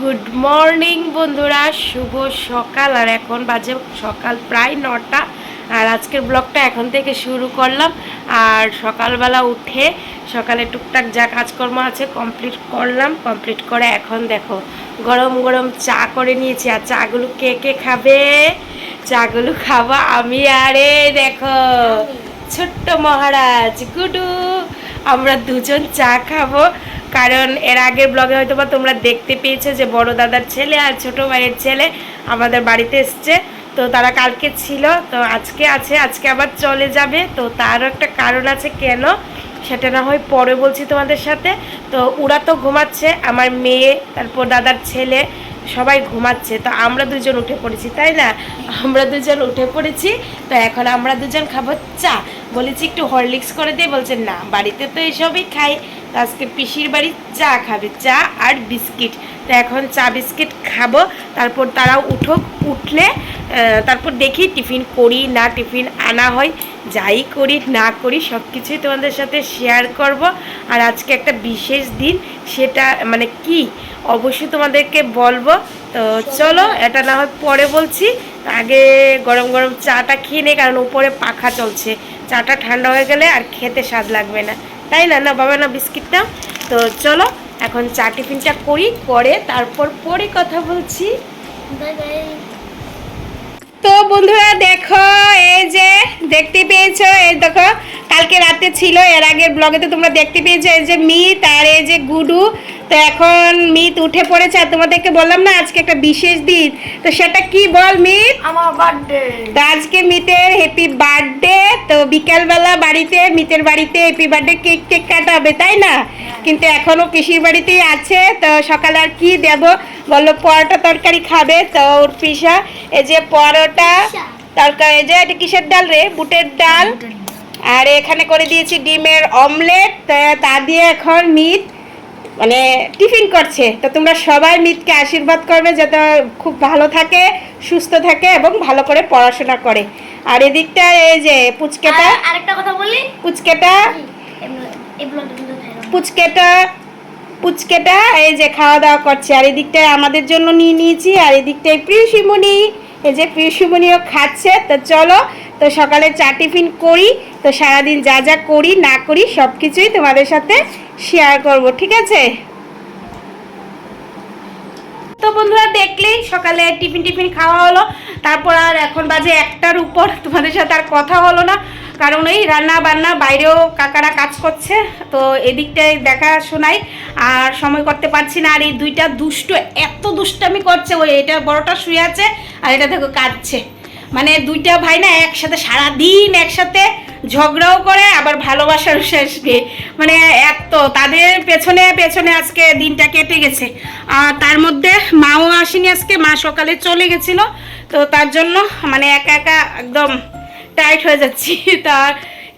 Good morning বন্ধুরা, শুভ সকাল, আর এখন বাজে সকাল প্রায় নটা, আর আজকের ব্লগটা এখন থেকে শুরু করলাম। আর সকালবেলা উঠে সকালে টুকটাক যা কাজকর্ম আছে কমপ্লিট করলাম। কমপ্লিট করে এখন দেখো, গরম গরম চা করে নিয়েছি। আর চাগুলো কে কে খাবে? চাগুলো খাব আমি আরে দেখো, ছোট্ট মহারাজ গুডু। আমরা দুজন চা খাব। কারণ এর আগের ব্লগে হয়তো বা তোমরা দেখতে পেয়েছ যে বড় দাদার ছেলে আর ছোট ভাইয়ের ছেলে আমাদের বাড়িতে এসছে। তো তারা কালকে ছিল, তো আজকে আছে, আজকে আবার চলে যাবে। তো তারও একটা কারণ আছে কেন? সেটা না হয় পরে বলছি তোমাদের সাথে। তো ওরা তো ঘুমাচ্ছে, আমার মেয়ে, তারপর দাদার ছেলে, সবাই ঘুমাচ্ছে। তো আমরা দুজন উঠে পড়েছি, তাই না? আমরা দুজন উঠে পড়েছি, তো এখন আমরা দুজন খাব চা। বলেছি একটু হরলিক্স করে দিয়ে, বলছে না, বাড়িতে তো এসবই খাই। আজকে পিসির বাড়ি চা খাবে, চা আর বিস্কিট। তো এখন চা বিস্কিট খাব, তারপর তারা উঠুক, উঠলে তারপর দেখি টিফিন করি না, টিফিন আনা হয়, যাই করি না করি সব কিছুই তোমাদের সাথে শেয়ার করব। আর আজকে একটা বিশেষ দিন, সেটা মানে কি, অবশ্যই তোমাদেরকে বলব। তো চলো, এটা না হয় পরে বলছি, আগে গরম গরম চাটা খেয়ে নেই কারণ উপরে পাখা চলছে। চাটা ঠান্ডা হয়ে গেলে আর খেতে স্বাদ লাগবে না। তাই না না বাবা না বিস্কিটটা। তো চলো এখন চা টিফিনটা করি করে তারপর পরে কথা বলছি। তো বন্ধুরা দেখো এই যে দেখতে পেয়েছ এই দেখো কালকে রাতে ছিল এর আগের ব্লগে তো তোমরা দেখতে পেয়েছ এই যে মিত আর এই যে গুডু। তো এখন মিত উঠে পড়েছে আর তোমাদেরকে বললাম না আজকে একটা বিশেষ দিন। তো সেটা কি বল মিত? আমার বার্থডে তো আজকে মিতের হ্যাপি বার্থডে তো বিকালবেলা বাড়িতে মিতের বাড়িতে হ্যাপি বার্থডে কেক টেক কাটা হবে তাই না? কিন্তু এখনও পিসির বাড়িতেই আছে তো সকালে আর কি দেব? বলল পরোটা তরকারি খাবে। তো ওর পিসা এই যে পরোটা তরকারি এই যে এটা কিসের ডাল রে? বুটের ডাল। আর এখানে করে দিয়েছি ডিমের অমলেট তা দিয়ে এখন মিট মানে টিফিন করছে। তো তোমরা সবাই মিতকে আশীর্বাদ করবে যাতে খুব ভালো থাকে সুস্থ থাকে এবং ভালো করে পড়াশোনা করে। আর এদিকটা এই যে পুচকেটা আরেকটা কথা বলি? পুচকেটা পুচকেটা পুচকেটা এই যে খাওয়া দাওয়া করছে। আর এদিকটায় আমাদের জন্য নিয়ে নিয়েছি আর এদিকটায় প্রিয়সিমণি এই যে প্রিয়সিমণিও খাচ্ছে। তো চলো তো সকালে চা টিফিন করি। তো সারাদিন যা যা করি না করি সব কিছুই তোমাদের সাথে শেয়ার করব, ঠিক আছে? তো বন্ধুরা, দেখলেই সকালে টিফিন টিফিন খাওয়া হলো। তারপর আর এখন বাজে একটার উপর, তোমাদের সাথে আর কথা হলো না। কারণ এই রান্না বান্না বাইরেও কাকারা কাজ করছে, তো এদিকটায় দেখা শোনাই। আর সময় করতে পারছি না, আর এই দুইটা দুষ্ট এত দুষ্টামি করছে, ওই এটা বড়টা শুয়ে আছে, আর এটা দেখো কাঁদছে। মানে দুইটা ভাই না একসাথে সারাদিন একসাথে ঝগড়াও করে, আবার ভালোবাসার শেষ। নেই মানে এত তাদের পেছনে পেছনে আজকে দিনটা কেটে গেছে। আর তার মধ্যে মাও আসেনি আজকে, মা সকালে চলে গেছিল। তো তার জন্য মানে একা একা একদম টাইট হয়ে যাচ্ছি। তা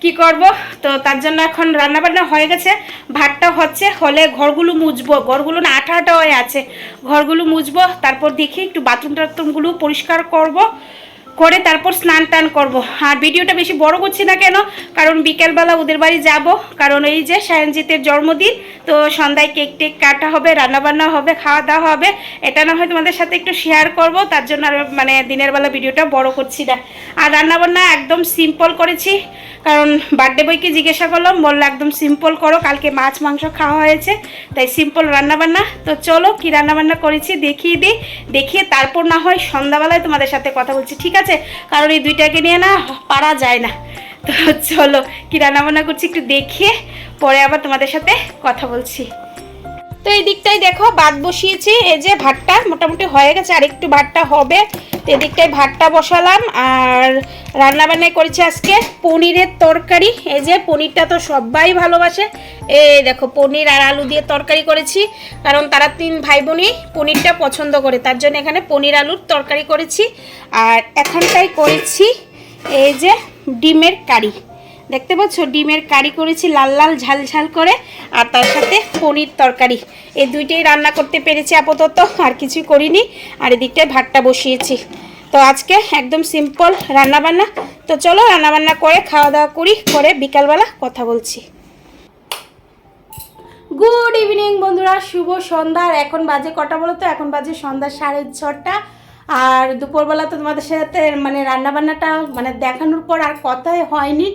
কি করব? তো তার জন্য এখন রান্নাবান্না হয়ে গেছে। ভাতটা হচ্ছে, হলে ঘরগুলো মুছবো। ঘরগুলো না আঠা আঠা হয়ে আছে। ঘরগুলো মুছবো, তারপর দেখি একটু বাথরুম টাথরুমগুলো পরিষ্কার করব। করে তারপর স্নান টান করব। আর ভিডিওটা বেশি বড় করছি না কেন? কারণ বিকেলবেলা ওদের বাড়ি যাব। কারণ এই যে সায়নজিতের জন্মদিন, তো সন্ধ্যায় কেক টেক কাটা হবে, রান্নাবান্না হবে, খাওয়া দাওয়া হবে। এটা না হয় তোমাদের সাথে একটু শেয়ার করব, তার জন্য আর মানে দিনের বেলা ভিডিওটা বড় করছি না। আর রান্নাবান্না একদম সিম্পল করেছি। কারণ বার্থডে বইকে জিজ্ঞাসা করলাম, বলল একদম সিম্পল করো, কালকে মাছ, মাংস খাওয়া হয়েছে, তাই সিম্পল রান্নাবান্না। তো চলো কি রান্নাবান্না করেছি, দেখিয়ে দিই। দেখিয়ে তারপর না হয় সন্ধ্যাবেলায় তোমাদের সাথে কথা বলছি, ঠিক আছে? কারণ এই দুইটাকে নিয়ে না পারা যায় না। তো চলো, কি রান্নাবান্না করছি একটু দেখিয়ে পরে আবার তোমাদের সাথে কথা বলছি। তো এই দিকটাই দেখো বাদ বসিয়েছি, এই যে ভাতটা মোটামুটি হয়ে গেছে আর একটু ভাতটা হবে। এদিকটায় ভাতটা বসালাম আর রান্না বান্নায় করেছি আজকে পনিরের তরকারি। এই যে পনিরটা তো সবাই ভালোবাসে। এই দেখো, পনির আর আলু দিয়ে তরকারি করেছি। কারণ তারা তিন ভাই বোনই পনিরটা পছন্দ করে, তার জন্য এখানে পনির আলুর তরকারি করেছি। আর এখানটাই করেছি এই যে ডিমের কারি। দেখতে পাচ্ছ? ডিমের কারি করেছি লাল লাল, ঝাল ঝাল করে, আর তার সাথে পনির তরকারি। এই দুইটাই রান্না করতে পেরেছি আপাতত, আর কিছু করিনি, আর এদিকটায় ভাতটা বসিয়েছি। তো আজকে একদম সিম্পল রান্নাবান্না। তো চলো রান্নাবান্না করে, খাওয়া দাওয়া করি করে বিকালবেলা কথা বলছি। গুড ইভিনিং বন্ধুরা। শুভ সন্ধ্যা, আর এখন বাজে কটা বলো তো? এখন বাজে সন্ধ্যা সাড়ে ছটা। আর দুপুরবেলা তো তোমাদের সাথে মানে রান্নাবান্নাটা মানে দেখানোর পর আর কথাই হয়নি।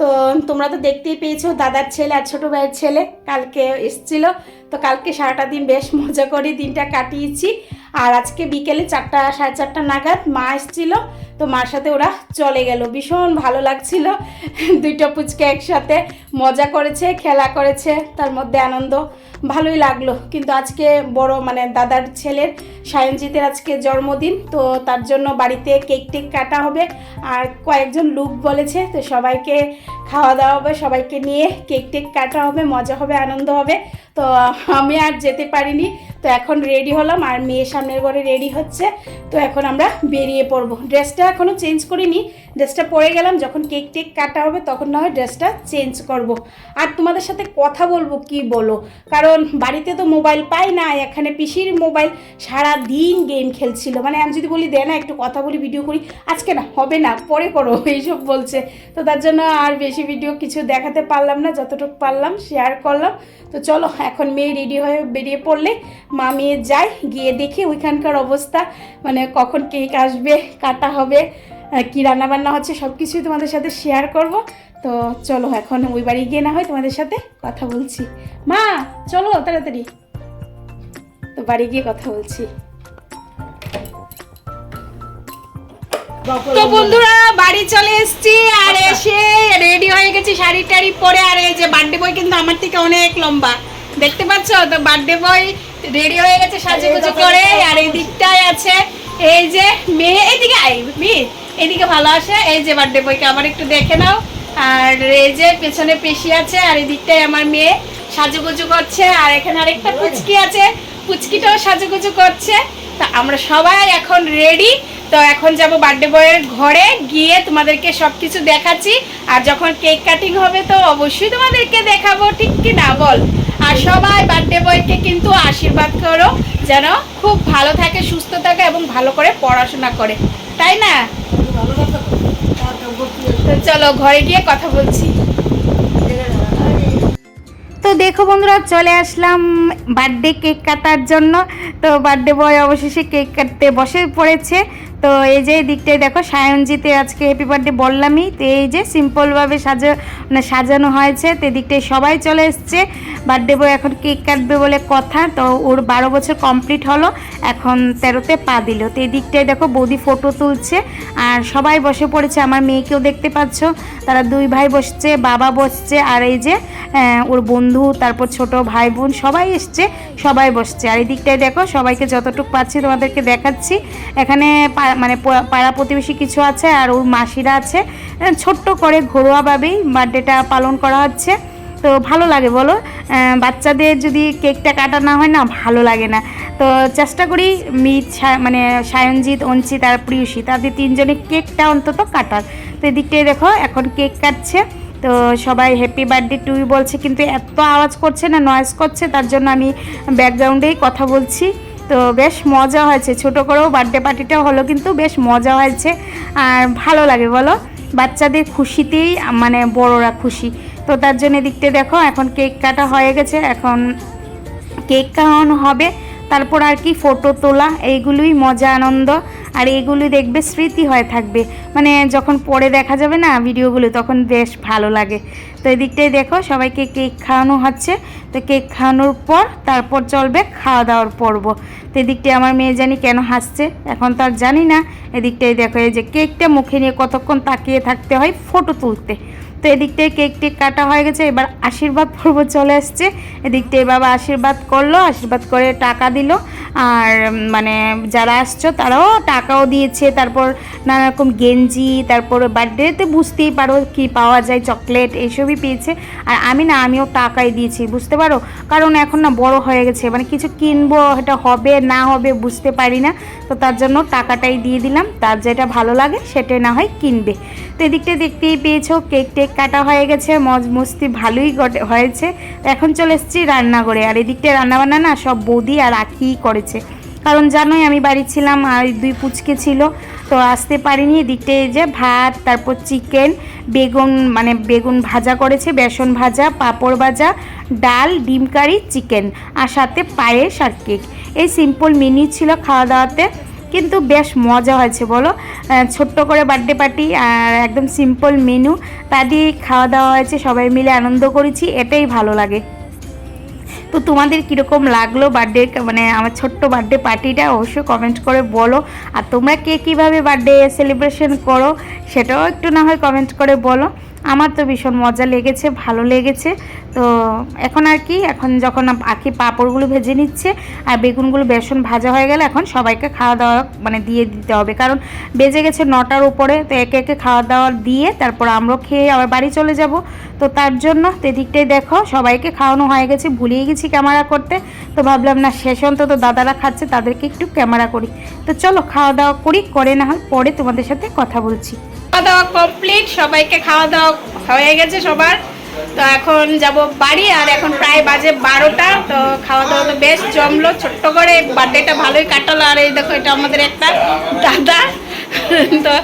তো তোমরা তো দেখতেই পেয়েছ, দাদার ছেলে আর ছোটো ভাইয়ের ছেলে কালকে এসছিল। তো কালকে সারাটা দিন বেশ মজা করে দিনটা কাটিয়েছি। আর আজকে বিকেলে চারটা, সাড়ে চারটা নাগাদ মা এসছিল, তো মার সাথে ওরা চলে গেল। ভীষণ ভালো লাগছিল। দুইটা পুচকে একসাথে মজা করেছে, খেলা করেছে, তার মধ্যে আনন্দ ভালোই লাগল। কিন্তু আজকে বড় মানে দাদার ছেলের, সায়নজিতের আজকে জন্মদিন, তো তার জন্য বাড়িতে কেক টেক কাটা হবে। আর কয়েকজন লোক বলেছে, তো সবাইকে খাওয়া দাওয়া হবে, সবাইকে নিয়ে কেক টেক কাটা হবে, মজা হবে, আনন্দ হবে। তো আমি আর যেতে পারিনি, তো এখন রেডি হলাম আর মেয়ে সামনের ঘরে রেডি হচ্ছে। তো এখন আমরা বেরিয়ে পড়ব। ড্রেসটা এখনও চেঞ্জ করিনি, ড্রেসটা পরে গেলাম, যখন কেক টেক কাটা হবে তখন না হয় ড্রেসটা চেঞ্জ করব। আর তোমাদের সাথে কথা বলব কি বলো? কারণ বাড়িতে তো মোবাইল পাই না, এখানে পিসির মোবাইল সারা দিন গেম খেলছিল। মানে আমি যদি বলি, দে না, একটু কথা বলি ভিডিও করি। আজকে না, হবে না, পরে করো, এইসব বলছে। তো তার জন্য আর বেশি ভিডিও কিছু দেখাতে পারলাম না, যতটুকু পারলাম শেয়ার করলাম। তো চলো, এখন মেয়ে রেডি হয়ে বেরিয়ে পড়লে মা মেয়ে যাই গিয়ে দেখি ওইখানকার অবস্থা মানে কখন কেক আসবে, কাটা হবে কি রান্না বান্না হচ্ছে সব কিছুই তোমাদের সাথে শেয়ার করব। তো চলো, এখন ওই বাড়ি গিয়ে না হয় তোমাদের সাথে কথা বলছি। মা, চলো তাড়াতাড়ি। তো বাড়ি গিয়ে কথা বলছি। তো বন্ধুরা বাড়ি চলে এসেছি আর এসে রেডি হয়ে গেছি শাড়ি টাড়ি পরে। আর এই যে বার্থডে বয় কিন্তু আমার থেকে অনেক লম্বা। দেখতে পাচ্ছ? তো বার্থডে বয় রেডি হয়ে গেছে সাজুগুজু করে। আর এই দিকটায় আছে এই যে মেয়ে। এইদিকে আই মেয়ে এইদিকে ভালো আসে। এই যে বার্থডে বয়কে আমার একটু দেখে নাও। আর এই যে পেছনে পেশি আছে আর এই দিকটায় আমার মেয়ে সাজুগুজু করছে। আর এখানে আরেকটা পুচকি আছে পুচকিটাও সাজুগুজু করছে। তা আমরা সবাই এখন রেডি তো এখন যাব বার্থডে বয়ের ঘরে, গিয়ে তোমাদেরকে সব কিছু দেখাচ্ছি। আর যখন কেক কাটিং হবে তো অবশ্যই তোমাদেরকে দেখাবো, ঠিক কি না বল? আর সবাই বার্থডে বয়কে কিন্তু আশীর্বাদ করো, যেন খুব ভালো থাকে, সুস্থ থাকে এবং ভালো করে পড়াশোনা করে। তাই না? চলো ঘরে গিয়ে কথা বলছি। তো দেখো বন্ধুরা, চলে আসলাম বার্থডে কেক কাটার জন্য। তো বার্থডে বয় অবশেষে কেক কাটতে বসে পড়েছে। তো এই যে দিকটায় দেখো, সায়নজিতে আজকে হ্যাপি বার্থডে বললামই, তো এই যে সিম্পলভাবে সাজা মানে সাজানো হয়েছে, তো এদিকটায় সবাই চলে এসছে। বার্থডে বয় এখন কেক কাটবে বলে কথা, তো ওর বারো বছর কমপ্লিট হলো, এখন তেরোতে পা দিল। তো এই দিকটায় দেখো, বৌদি ফটো তুলছে, আর সবাই বসে পড়েছে, আমার মেয়েকেও দেখতে পাচ্ছ। তারা দুই ভাই বসছে, বাবা বসছে, আর এই যে ওর বন্ধু, তারপর ছোট ভাই বোন, সবাই এসছে, সবাই বসছে। আর এই দিকটায় দেখো, সবাইকে যতটুকু পাচ্ছি তোমাদেরকে দেখাচ্ছি। এখানে মানে পাড়া প্রতিবেশী কিছু আছে আর ওর মাসিরা আছে। ছোট্ট করে ঘরোয়াভাবেই বার্থডেটা পালন করা হচ্ছে। তো ভালো লাগে বলো। বাচ্চাদের যদি কেকটা কাটা না হয় না, ভালো লাগে না। তো চেষ্টা করি মিত মানে সায়নজিৎ, অঞ্চিত আর প্রিয়সী, তাদের তিনজনে কেকটা অন্তত কাটার। তো এদিকটায় দেখো, এখন কেক কাটছে। তো সবাই হ্যাপি বার্থডে টু বলছে, কিন্তু এত আওয়াজ করছে না নয়েজ করছে, তার জন্য আমি ব্যাকগ্রাউন্ডেই কথা বলছি। তো বেশ মজা হয়েছে। ছোট করেও বার্থডে পার্টিটাও হলো, কিন্তু বেশ মজা হয়েছে। আর ভালো লাগে বলো, বাচ্চাদের খুশিতেই মানে বড়রা খুশি। তো তার জন্য এদিকটা দেখো, এখন কেক কাটা হয়ে গেছে, এখন কেক খাওয়ানো হবে। তারপর আর কি ফটো তোলা, এইগুলোই মজা, আনন্দ। আর এইগুলি দেখবে স্মৃতি হয়ে থাকবে। মানে যখন পরে দেখা যাবে না ভিডিওগুলো, তখন বেশ ভালো লাগে। তো এদিকটাই দেখো, সবাইকে কেক খাওয়ানো হচ্ছে। তো কেক খাওয়ানোর পর তারপর চলবে খাওয়া দাওয়ার পর্ব। তো এদিকটায় আমার মেয়ে জানি কেন হাসছে, এখন তো আর জানি না। এদিকটাই দেখো, এই যে কেকটা মুখে নিয়ে কতক্ষণ তাকিয়ে থাকতে হয় ফটো তুলতে। তো এদিকটায় কেক টেক কাটা হয়ে গেছে, এবার আশীর্বাদ পর্ব চলে আসছে। এদিকটায় বাবা আশীর্বাদ করল, আশীর্বাদ করে টাকা দিল। আর মানে যারা আসছো তারাও টাকাও দিয়েছে। তারপর নানা রকম গেঞ্জি, তারপর বার্থডেতে বুঝতেই পারো কি পাওয়া যায়, চকলেট এইসবই পেয়েছে। আর আমি না, আমিও টাকাই দিয়েছি, বুঝতে পারো? কারণ এখন না বড় হয়ে গেছে মানে কিছু কিনবো, এটা হবে, না হবে বুঝতে পারি না। তো তার জন্য টাকাটাই দিয়ে দিলাম। তার যেটা ভালো লাগে, সেটাই না হয় কিনবে। তো এদিকটা দেখতেই পেয়েছ, কেক টেক কাটা হয়ে গেছে, মজ মস্তি ভালোই হয়েছে। এখন চলে এসেছি রান্নাঘরে। আর এদিকটা রান্নাবান্না না সব বৌদি আর আখিই করেছে। কারণ জানোই আমি বাড়ি ছিলাম আর দুই পুচকে ছিল, তো আসতে পারিনি। এদিকটা যে ভাত, তারপর চিকেন, বেগুন মানে বেগুন ভাজা করেছে, বেসন ভাজা, পাঁপড় ভাজা, ডাল, ডিম কারি, চিকেন, আর সাথে পায়েস আর কেক। এই সিম্পল মেনু ছিল খাওয়া দাওয়াতে কিন্তু বেশ মজা হয়েছে, বলো? ছোট্ট করে বার্থডে পার্টি আর একদম সিম্পল মেনু তা দিয়ে খাওয়া দাওয়া হয়েছে, সবাই মিলে আনন্দ করেছি, এটাই ভালো লাগে। তো তোমাদের কীরকম লাগল বার্থডে মানে আমার ছোট্ট বার্থডে পার্টিটা অবশ্যই কমেন্ট করে বলো। আর তোমরা কে কীভাবে বার্থডে সেলিব্রেশন করো, সেটাও একটু না হয় কমেন্ট করে বলো। আমার তো ভীষণ মজা লেগেছে, ভালো লেগেছে। তো এখন আর কি, এখন যখন আখি পাঁপড়গুলো ভেজে নিচ্ছে আর বেগুনগুলো বেসন ভাজা হয়ে গেলে এখন সবাইকে খাওয়া দাওয়া মানে দিয়ে দিতে হবে। কারণ বেজে গেছে নটার উপরে, তো একে একে খাওয়া দাওয়া দিয়ে তারপর আমরা খেয়ে আবার বাড়ি চলে যাব। তো তার জন্য তো এদিকটাই দেখো, সবাইকে খাওয়ানো হয়ে গেছে, ভুলিয়ে গেছি ক্যামেরা করতে। তো ভাবলাম, না, শেষ অন্তত দাদারা খাচ্ছে, তাদেরকে একটু ক্যামেরা করি। তো চলো খাওয়া দাওয়া করি, করে না হয় পরে তোমাদের সাথে কথা বলছি। খাওয়া দাওয়া কমপ্লিট সবাইকে খাওয়া দাওয়া হয়ে গেছে সবার। তো এখন যাব বাড়ি, আর এখন প্রায় বাজে বারোটা, তো খাওয়া দাওয়া তো বেশ জমলো, ছোট্ট করে বার্থডেটা ভালোই কাটালো, আর এই দেখো এটা আমাদের একটা দাদা। তো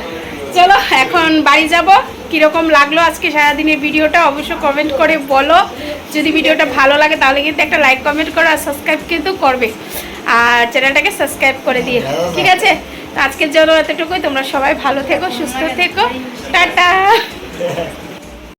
চলো, এখন বাড়ি যাব। কীরকম লাগল আজকে সারাদিনের ভিডিওটা, অবশ্যই কমেন্ট করে বলো। যদি ভিডিওটা ভালো লাগে, তাহলে কিন্তু একটা লাইক কমেন্ট করো, আর সাবস্ক্রাইব কিন্তু করবে। আর চ্যানেলটাকে সাবস্ক্রাইব করে দিয়ে ঠিক আছে? আজকের জন্য এতটুকুই। তোমরা সবাই ভালো থেকো সুস্থ থেকো। টাটা।